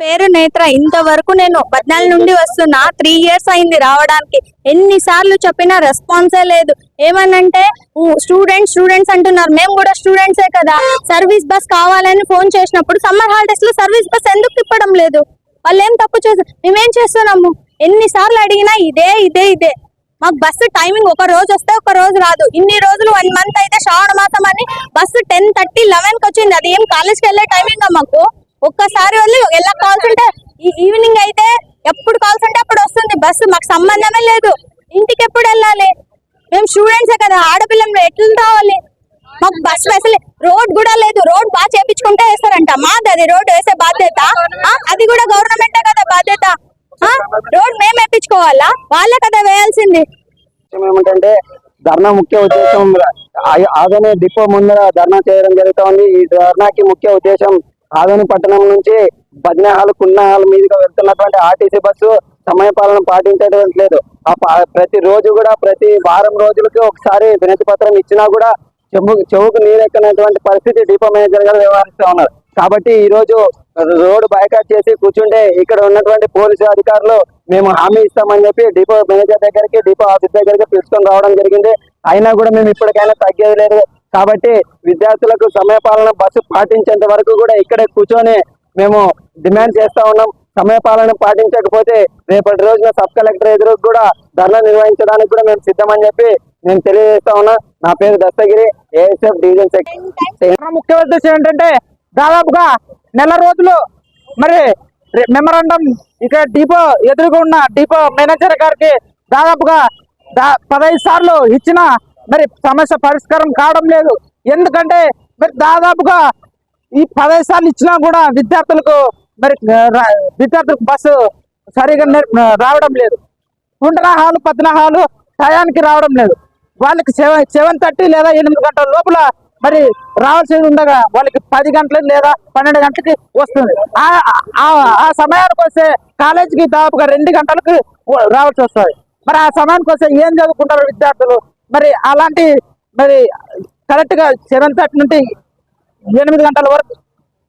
పేరు నేత్ర ఇంతవరకు నేను పద్నాలుగు నుండి వస్తున్నా. త్రీ ఇయర్స్ అయింది రావడానికి. ఎన్నిసార్లు చెప్పినా రెస్పాన్సే లేదు. ఏమనంటే స్టూడెంట్స్ స్టూడెంట్స్ అంటున్నారు. మేము కూడా స్టూడెంట్సే కదా. సర్వీస్ బస్ కావాలని ఫోన్ చేసినప్పుడు సమ్మర్ హాలిడేస్లో సర్వీస్ బస్ ఎందుకు తిప్పడం లేదు? వాళ్ళు ఏం తప్పు చేస్తారు మేమేం చేస్తున్నాము? ఎన్నిసార్లు అడిగినా ఇదే ఇదే ఇదే. మాకు బస్సు టైమింగ్ ఒక రోజు వస్తే ఒక రోజు రాదు. ఇన్ని రోజులు వన్ మంత్ అయితే శ్రావణ మాసం అని బస్సు టెన్ థర్టీ లెవెన్కి వచ్చింది. అది ఏం కాలేజ్కి వెళ్ళే టైమింగ్ మాకు? ఒక్కసారి వెళ్ళి ఎలా కాల్స్ ఉంటే ఈ- ఈవినింగ్ అయితే ఎప్పుడు కాల్స్ ఉంటే అప్పుడు వస్తుంది. బస్సు మాకు సంబంధమే లేదు. ఇంటికి ఎప్పుడు వెళ్ళాలి? మేము స్టూడెంట్సే కదా ఆడపిల్లలు ఎట్లా రావాలి? మాకు బస్సు అసలు రోడ్ కూడా లేదు. రోడ్ బాగా చేపించుకుంటే వేస్తారంట. మాది అది రోడ్ వేసే బాధ్యత. అది కూడా గవర్నమెంటే కదా బాధ్యత. రోడ్ మేము వేపించుకోవాలా? వాళ్ళే కదా వేయాల్సింది. విషయం ఏమిటంటే ధర్నా ముఖ్య ఉద్దేశం ఆ- డిపో ముందర ధర్నా చేయడం జరుగుతోంది. ఈ ధర్నాకి ముఖ్య ఉద్దేశం ఆదోని పట్టణం నుంచి బద్నేహాల్ కున్నాహాల్ మీదుగా వెళ్తున్నటువంటి ఆర్టీసీ బస్సు సమయపాలన పాటించడం లేదు. ఆ ప్రతి రోజు కూడా ప్రతి వారం రోజులకి ఒకసారి వినతి పత్రం ఇచ్చినా కూడా చెవు చెవుకు నీరెక్కనటువంటి పరిస్థితి డిపో మేనేజర్ గారు వ్యవహరిస్తూ ఉన్నారు. కాబట్టి ఈ రోజు రోడ్డు బైకాట్ చేసి కూర్చుంటే ఇక్కడ ఉన్నటువంటి పోలీసు అధికారులు మేము హామీ ఇస్తామని చెప్పి డిపో మేనేజర్ దగ్గరికి డిపో ఆఫీస్ దగ్గరికి పిలుచుకొని రావడం జరిగింది. అయినా కూడా మేము ఇప్పటికైనా తగ్గేది లేదు. కాబట్టి విద్యార్థులకు సమయపాలన బస్సు పాటించేంత వరకు కూడా ఇక్కడే కూర్చొని మేము డిమాండ్ చేస్తా ఉన్నాం. సమయపాలన పాటించకపోతే రేపటి రోజున సబ్ కలెక్టర్ ఎదురు కూడా ధర్నా నిర్వహించడానికి కూడా మేము సిద్ధమని చెప్పి నేను తెలియజేస్తా ఉన్నా. నా పేరు దస్తగిరి ఏఎస్ఎఫ్ డివిజన్ సెక్రటరీ ముఖ్య ఉద్దేశం ఏంటంటే దాదాపుగా నెల రోజులు మరి మెమరాండం ఇక్కడ డిపో ఎదురుగా ఉన్న డిపో మేనేజర్ గారికి దాదాపుగా దా- పదహైదు సార్లు ఇచ్చిన మరి సమస్య పరిష్కారం కావడం లేదు. ఎందుకంటే మరి దాదాపుగా ఈ పదహైదు సార్లు ఇచ్చినా కూడా విద్యార్థులకు మరి విద్యార్థులకు బస్సు సరిగా రావడం లేదు. కుంటన హాలు పద్న హాలు టయానికి రావడం లేదు. వాళ్ళకి సెవెన్ సెవెన్ థర్టీ లేదా ఎనిమిది గంటల లోపల మరి రావాల్సి ఉండగా వాళ్ళకి పది గంటలు లేదా పన్నెండు గంటలకి వస్తుంది. ఆ- ఆ- ఆ సమయానికి వస్తే కాలేజీకి దాదాపుగా రెండు గంటలకు రావాల్సి వస్తుంది. మరి ఆ సమయానికి వస్తే ఏం చదువుకుంటారు విద్యార్థులు? మరి అలాంటి మరి కరెక్ట్గా సెవెన్ థర్టీ నుండి ఎనిమిది గంటల వరకు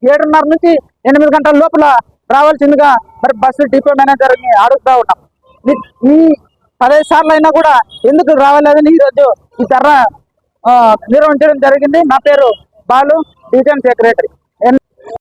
ఏడున్నర నుంచి ఎనిమిది గంటల లోపల రావాల్సిందిగా మరి బస్సు డిపో మేనేజర్ని అడుగుతా ఉన్నాం. ఈ- పదహైదు సార్లు అయినా కూడా ఎందుకు రావాలని ఈరోజు ఈ ధర నిర్వహించడం జరిగింది. నా పేరు బాలు డివిజన్ సెక్రటరీ.